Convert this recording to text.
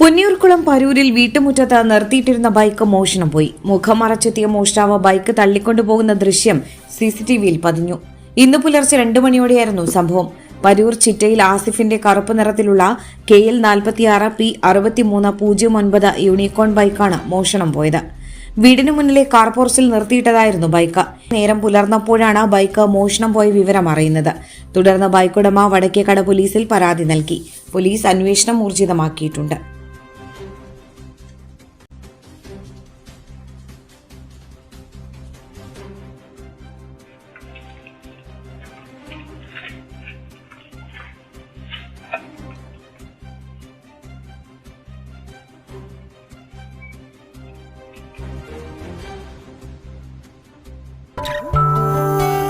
Punniyurkulam പരൂരിൽ വീട്ടുമുറ്റത്ത് നിർത്തിയിട്ടിരുന്ന bike മോഷണം പോയി. മുഖം മറച്ചെത്തിയ മോഷ്ടാവ് ബൈക്ക് തള്ളിക്കൊണ്ടുപോകുന്ന ദൃശ്യം സി സി ടി വിയിൽ പതിഞ്ഞു. ഇന്ന് പുലർച്ചെ രണ്ടു മണിയോടെയായിരുന്നു സംഭവം. പരൂർ ചിറ്റയിൽ ആസിഫിന്റെ കറുപ്പ് നിറത്തിലുള്ള കെ എൽ നാൽപ്പത്തിയാറ് പി അറുപത്തിമൂന്ന് പൂജ്യം ഒൻപത് യൂണിക്കോൺ ബൈക്കാണ് മോഷണം പോയത്. വീടിന് മുന്നിലെ കാർപോർച്ചിൽ നിർത്തിയിട്ടതായിരുന്നു ബൈക്ക്. നേരം പുലർന്നപ്പോഴാണ് ബൈക്ക് മോഷണം പോയ വിവരം അറിയുന്നത്. തുടർന്ന് ബൈക്കുടമ വടക്കേക്കട പോലീസിൽ പരാതി നൽകി. പോലീസ് അന്വേഷണം ഊർജിതമാക്കിയിട്ടുണ്ട്.